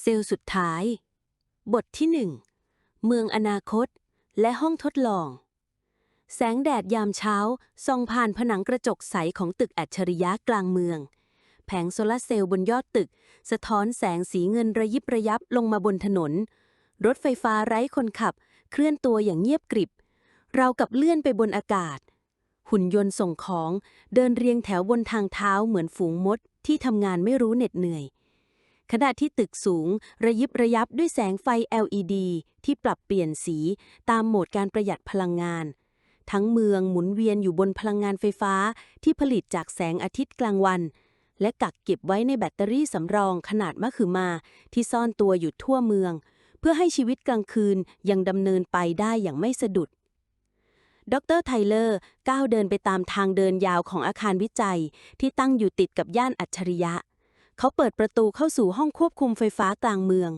เซลล์สุดท้าย บทที่หนึ่งเมืองอนาคต และห้องทดลอง แสงแดดยามเช้าส่องผ่านผนังกระจกใสของตึกอัจฉริยะกลางเมือง แผงโซลาร์เซลล์บนยอดตึก สะท้อนแสงสีเงินระยิบระยับลงมาบนถนน รถไฟฟ้าไร้คนขับ เคลื่อนตัวอย่างเงียบกริบ เรากับเลื่อนไปบนอากาศ หุ่นยนต์ส่งของ เดินเรียงแถวบนทางเท้าเหมือนฝูงมดที่ทำงานไม่รู้เหน็ดเหนื่อย ขณะที่ตึกสูง ระยิบระยับด้วยแสงไฟ LED ที่ปรับเปลี่ยนสีตามโหมดการประหยัดพลังงาน ทั้งเมืองหมุนเวียนอยู่บนพลังงานไฟฟ้าที่ผลิตจากแสงอาทิตย์กลางวัน และกักเก็บไว้ในแบตเตอรี่สำรองขนาดมะขือมา ที่ซ่อนตัวอยู่ทั่วเมือง เพื่อให้ชีวิตกลางคืนยังดำเนินไปได้อย่างไม่สะดุดดรไทเลอร์ก้าวเดินไปตามทางเดินยาวของอาคารวิจัย ที่ตั้งอยู่ติดกับย่านอัจฉริยะ เขาเปิดประตูเข้าสู่ห้องควบคุมไฟฟ้ากลางเมือง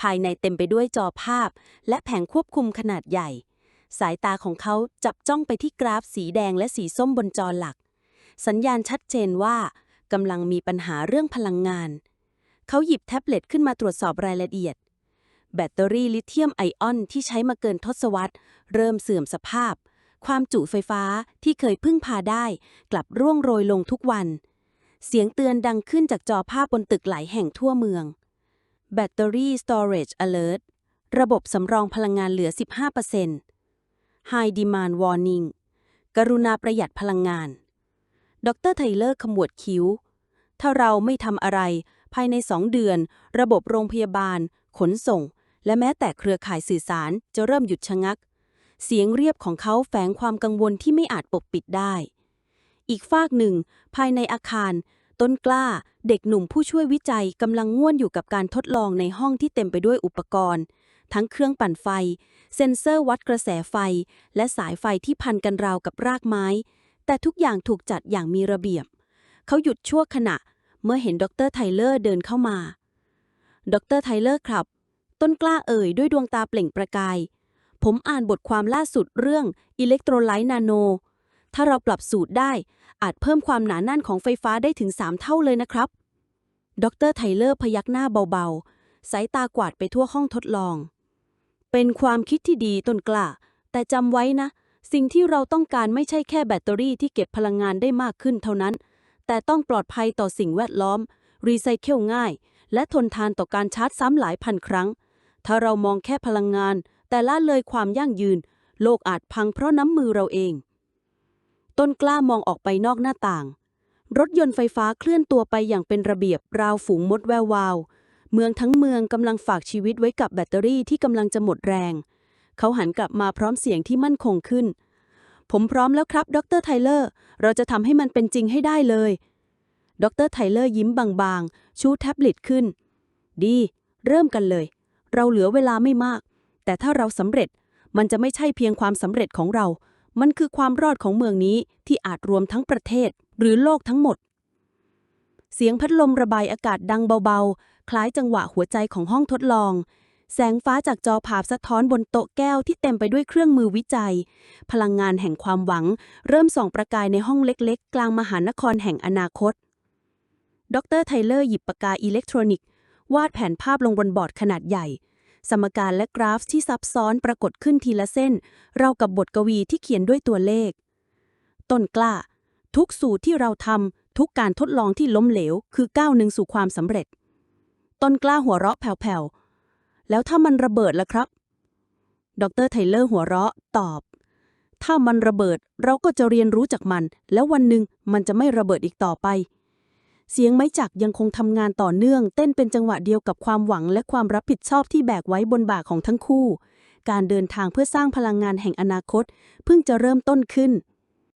ภายในเต็มไปด้วยจอภาพ และแผงควบคุมขนาดใหญ่ สายตาของเขาจับจ้องไปที่กราฟสีแดงและสีส้มบนจอหลัก สัญญาณชัดเจนว่ากำลังมีปัญหาเรื่องพลังงาน เขาหยิบแท็บเล็ตขึ้นมาตรวจสอบรายละเอียด แบตเตอรี่ลิเธียมไอออนที่ใช้มาเกินทศวรรษ เริ่มเสื่อมสภาพ ความจุไฟฟ้าที่เคยพึ่งพาได้ กลับร่วงโรยลงทุกวัน เสียงเตือนดังขึ้นจากจอภาพบนตึกหลายแห่งทั่วเมือง Battery Storage Alert ระบบสำรองพลังงานเหลือ 15% High Demand Warning กรุณาประหยัดพลังงาน ดรไทเลอร์ขมวดคิ้ว ถ้าเราไม่ทำอะไร ภายในสองเดือน ระบบโรงพยาบาล ขนส่ง และแม้แต่เครือข่ายสื่อสารจะเริ่มหยุดชะงัก เสียงเรียบของเขาแฝงความกังวลที่ไม่อาจปกปิดได้ อีกฝากหนึ่ง ภายในอาคาร ต้นกล้า เด็กหนุ่มผู้ช่วยวิจัยกำลังง่วนอยู่กับการทดลองในห้องที่เต็มไปด้วยอุปกรณ์ ทั้งเครื่องปั่นไฟ เซ็นเซอร์วัดกระแสไฟ และสายไฟที่พันกันราวกับรากไม้ แต่ทุกอย่างถูกจัดอย่างมีระเบียบ เขาหยุดชั่วขณะ เมื่อเห็นดรไทเลอร์เดินเข้ามา ดรไทเลอร์ครับ ต้นกล้าเอ่ยด้วยดวงตาเปล่งประกายผมอ่านบทความล่าสุดเรื่องอิเล็กโทรไลต์นาโน ถ้าเราปรับสูตรได้ อาจเพิ่มความหนาแน่นของไฟฟ้าได้ถึง 3 เท่าเลยนะครับ ดรไทเลอร์พยักหน้าเบาๆ สายตากวาดไปทั่วห้องทดลอง เป็นความคิดที่ดีต้นกล้า แต่จำไว้นะ สิ่งที่เราต้องการไม่ใช่แค่แบตเตอรี่ที่เก็บพลังงานได้มากขึ้นเท่านั้น แต่ต้องปลอดภัยต่อสิ่งแวดล้อม รีไซเคิลง่าย และทนทานต่อการชาร์จซ้ำหลายพันครั้ง ถ้าเรามองแค่พลังงาน แต่ละเลยความยั่งยืน โลกอาจพังเพราะน้ำมือเราเอง ต้นกล้ามองออกไปนอกหน้าต่าง รถยนต์ไฟฟ้าเคลื่อนตัวไปอย่างเป็นระเบียบราวฝูงมดแวววาว เมืองทั้งเมืองกำลังฝากชีวิตไว้กับแบตเตอรี่ที่กำลังจะหมดแรง เขาหันกลับมาพร้อมเสียงที่มั่นคงขึ้น ผมพร้อมแล้วครับดรไทเลอร์ เราจะทำให้มันเป็นจริงให้ได้เลย ดรไทเลอร์ยิ้มบางๆ ชูแท็บเล็ตขึ้น ดี เริ่มกันเลย เราเหลือเวลาไม่มาก แต่ถ้าเราสำเร็จมันจะไม่ใช่เพียงความสำเร็จของเรา มันคือความรอดของเมืองนี้ที่อาจรวมทั้งประเทศหรือโลกทั้งหมด เสียงพัดลมระบายอากาศดังเบาๆ คล้ายจังหวะหัวใจของห้องทดลอง แสงฟ้าจากจอภาพสะท้อนบนโต๊ะแก้วที่เต็มไปด้วยเครื่องมือวิจัย พลังงานแห่งความหวัง เริ่มส่องประกายในห้องเล็กๆ กลางมหานครแห่งอนาคต ดรไทเลอร์หยิบปากกาอิเล็กทรอนิกส์วาดแผนภาพลงบนบอร์ดขนาดใหญ่ สมการและกราฟที่ซับซ้อนปรากฏขึ้นทีละเส้น เรากับบทกวีที่เขียนด้วยตัวเลข ต้นกล้า ทุกสูตรที่เราทำทุกการทดลองที่ล้มเหลว คือก้าวหนึ่งสู่ความสำเร็จ ต้นกล้าหัวเราะแผ่วๆ แล้วถ้ามันระเบิดล่ะครับ ดรไทเลอร์หัวเราะตอบ ถ้ามันระเบิดเราก็จะเรียนรู้จากมัน แล้ววันหนึ่งมันจะไม่ระเบิดอีกต่อไป เสียงไม้จักยังคงทำงานต่อเนื่อง เต้นเป็นจังหวะเดียวกับความหวังและความรับผิดชอบที่แบกไว้บนบ่าของทั้งคู่ การเดินทางเพื่อสร้างพลังงานแห่งอนาคต เพิ่งจะเริ่มต้นขึ้น